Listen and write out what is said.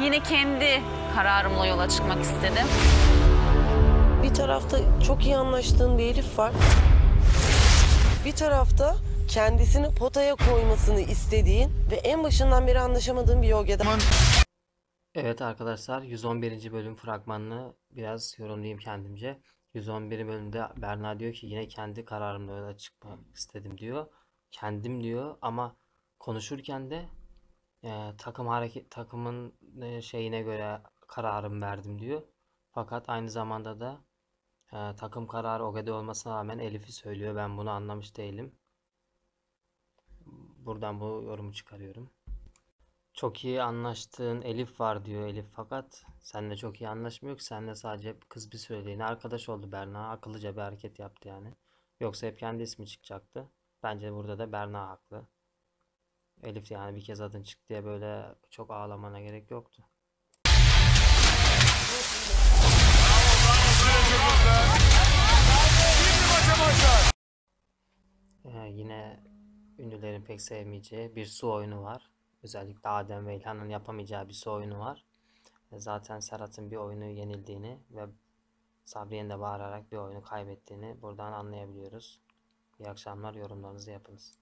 Yine kendi kararımla yola çıkmak istedim. Bir tarafta çok iyi anlaştığın bir Elif var. Bir tarafta kendisini potaya koymasını istediğin ve en başından beri anlaşamadığın bir Yoge'de. Evet arkadaşlar 111. bölüm fragmanını biraz yorumlayayım kendimce. 111. bölümde Berna diyor ki yine kendi kararımla yola çıkmak istedim diyor. Kendim diyor ama konuşurken de e, takım hareket takımın e, şeyine göre kararım verdim diyor. Fakat aynı zamanda da e, takım kararı Oge'de olmasına rağmen Elif'i söylüyor. Ben bunu anlamış değilim. Buradan bu yorumu çıkarıyorum. Çok iyi anlaştığın Elif var diyor Elif fakat seninle çok iyi anlaşmıyor ki seninle sadece kız bir süreliğine arkadaş oldu Berna akıllıca bir hareket yaptı yani. Yoksa hep kendi ismi çıkacaktı. Bence burada da Berna haklı. Elif yani bir kez adın çıktı diye böyle çok ağlamana gerek yoktu. Ee, yine ünlülerin pek sevmeyeceği bir su oyunu var. Özellikle Adem ve İlhan'ın yapamayacağı bir su oyunu var. E, Zaten Serhat'ın bir oyunu yenildiğini ve Sabriye'nin de bağırarak bir oyunu kaybettiğini buradan anlayabiliyoruz. İyi akşamlar, yorumlarınızı yapınız.